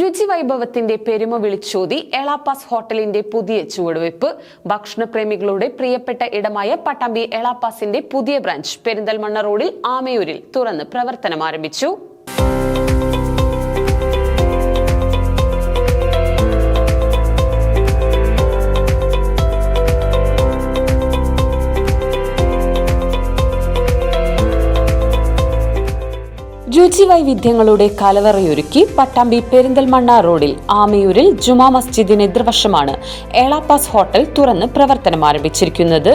രുചി വൈഭവത്തിന്റെ പെരുമ വിളിച്ചോതി എളാപ്പാസ് ഹോട്ടലിന്റെ പുതിയ ചുവടുവയ്പ്. ഭക്ഷണപ്രേമികളുടെ പ്രിയപ്പെട്ട ഇടമായ പട്ടാമ്പി എളാപ്പാസിന്റെ പുതിയ ബ്രാഞ്ച് പെരിന്തൽമണ്ണ റോഡിൽ ആമയൂരിൽ തുറന്ന് പ്രവർത്തനം ആരംഭിച്ചു രുചി വൈവിധ്യങ്ങളുടെ കലവറയൊരുക്കി പട്ടാമ്പി പെരിന്തൽമണ്ണ റോഡിൽ ആമയൂരിൽ ജുമാ മസ്ജിദിന് എതിർവശമാണ് ഏളാപ്പാസ് ഹോട്ടൽ തുറന്ന് പ്രവർത്തനം ആരംഭിച്ചിരിക്കുന്നത്.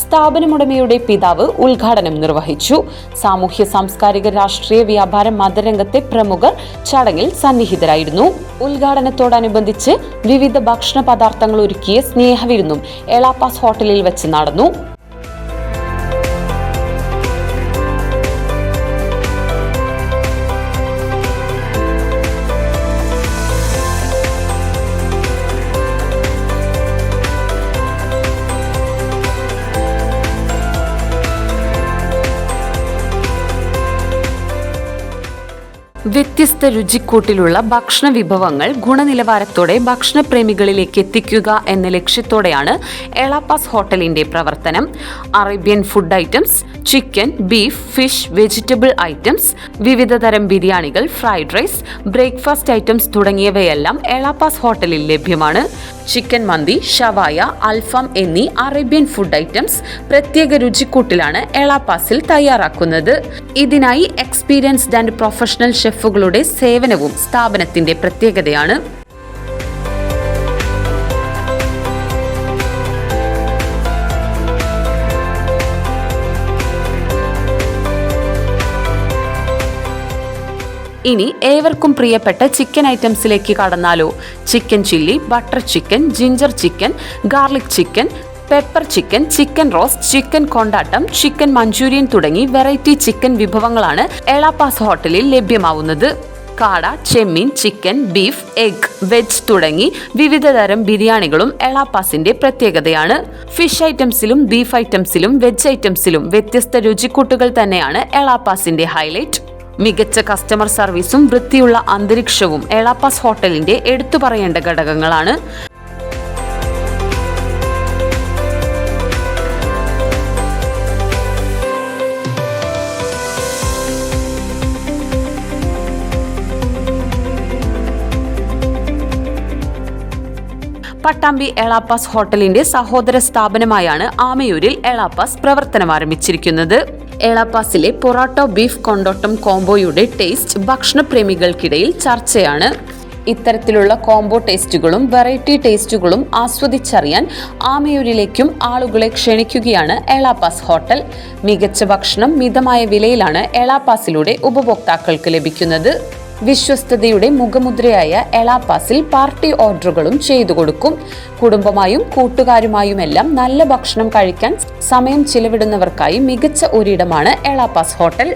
സ്ഥാപനമുടമയുടെ പിതാവ് ഉദ്ഘാടനം നിർവഹിച്ചു. സാമൂഹ്യ സാംസ്കാരിക രാഷ്ട്രീയ വ്യാപാര മതരംഗത്തെ പ്രമുഖർ ചടങ്ങിൽ സന്നിഹിതരായിരുന്നു. ഉദ്ഘാടനത്തോടനുബന്ധിച്ച് വിവിധ ഭക്ഷണ പദാർത്ഥങ്ങൾ ഒരുക്കിയ സ്നേഹവിരുന്നും ഏളാപ്പാസ് ഹോട്ടലിൽ വെച്ച് നടന്നു. വ്യത്യസ്ത രുചിക്കൂട്ടിലുള്ള ഭക്ഷണ വിഭവങ്ങൾ ഗുണനിലവാരത്തോടെ ഭക്ഷണപ്രേമികളിലേക്ക് എത്തിക്കുക എന്ന ലക്ഷ്യത്തോടെയാണ് എളാപ്പാസ് ഹോട്ടലിന്റെ പ്രവർത്തനം. Arabian food items chicken beef fish vegetable items വിവിധതരം ബിരിയാണികൾ ഫ്രൈഡ് റൈസ് ബ്രേക്ക്ഫാസ്റ്റ് ഐറ്റംസ് തുടങ്ങിയവയെല്ലാം എളാപ്പാസ് ഹോട്ടലിൽ ലഭ്യമാണ്. ചിക്കൻ മന്തി ഷവായ അൽഫാം എന്നീ അറേബ്യൻ ഫുഡ് ഐറ്റംസ് പ്രത്യേക രുചിക്കൂട്ടിലാണ് എളാപ്പാസിൽ തയ്യാറാക്കുന്നത്. ഇതിനായി എക്സ്പീരിയൻസ്ഡ് ആൻഡ് പ്രൊഫഷണൽ ഷെഫുകളുടെ സേവനവും സ്ഥാപനത്തിന്റെ പ്രത്യേകതയാണ്. ഇനി ഏവർക്കും പ്രിയപ്പെട്ട ചിക്കൻ ഐറ്റംസിലേക്ക് കടന്നാലോ. Chicken chilli butter chicken ginger chicken garlic chicken pepper chicken chicken roast chicken കൊണ്ടാട്ടം ചിക്കൻ മഞ്ചൂരിയൻ തുടങ്ങി വെറൈറ്റി ചിക്കൻ വിഭവങ്ങളാണ് എളാപ്പാസ് ഹോട്ടലിൽ ലഭ്യമാവുന്നത്. കാട ചെമ്മീൻ ചിക്കൻ ബീഫ് എഗ് വെജ് തുടങ്ങി വിവിധ തരം ബിരിയാണികളും എളാപ്പാസിന്റെ പ്രത്യേകതയാണ്. ഫിഷ് ഐറ്റംസിലും ബീഫ് ഐറ്റംസിലും വെജ് ഐറ്റംസിലും വ്യത്യസ്ത രുചിക്കൂട്ടുകൾ തന്നെയാണ് എളാപ്പാസിന്റെ ഹൈലൈറ്റ്. മികച്ച കസ്റ്റമർ സർവീസും വൃത്തിയുള്ള അന്തരീക്ഷവും എളാപ്പാസ് ഹോട്ടലിന്റെ എടുത്തു പറയേണ്ട ഘടകങ്ങളാണ്. പട്ടാമ്പി എളാപ്പാസ് ഹോട്ടലിന്റെ സഹോദര സ്ഥാപനമായാണ് ആമയൂരിൽ എളാപ്പാസ് പ്രവർത്തനം ആരംഭിച്ചിരിക്കുന്നത്. എളാപ്പാസിലെ പൊറാട്ടോ ബീഫ് കൊണ്ടോട്ടം കോംബോയുടെ ടേസ്റ്റ് ഭക്ഷണപ്രേമികൾക്കിടയിൽ ചർച്ചയാണ്. ഇത്തരത്തിലുള്ള കോംബോ ടേസ്റ്റുകളും വെറൈറ്റി ടേസ്റ്റുകളും ആസ്വദിച്ചറിയാൻ ആമയൂരിലേക്കും ആളുകളെ ക്ഷണിക്കുകയാണ് എളാപ്പാസ് ഹോട്ടൽ. മികച്ച ഭക്ഷണം മിതമായ വിലയിലാണ് എളാപ്പാസിലൂടെ ഉപഭോക്താക്കൾക്ക് ലഭിക്കുന്നത്. വിശ്വസ്തതയുടെ മുഖമുദ്രയായ എളാപ്പാസിൽ പാർട്ടി ഓർഡറുകളും ചെയ്തു കൊടുക്കും. കുടുംബമായും കൂട്ടുകാരുമായുമെല്ലാം നല്ല ഭക്ഷണം കഴിക്കാൻ സമയം ചിലവിടുന്നവർക്കായി മികച്ച ഒരിടമാണ് എളാപ്പാസ് ഹോട്ടൽ.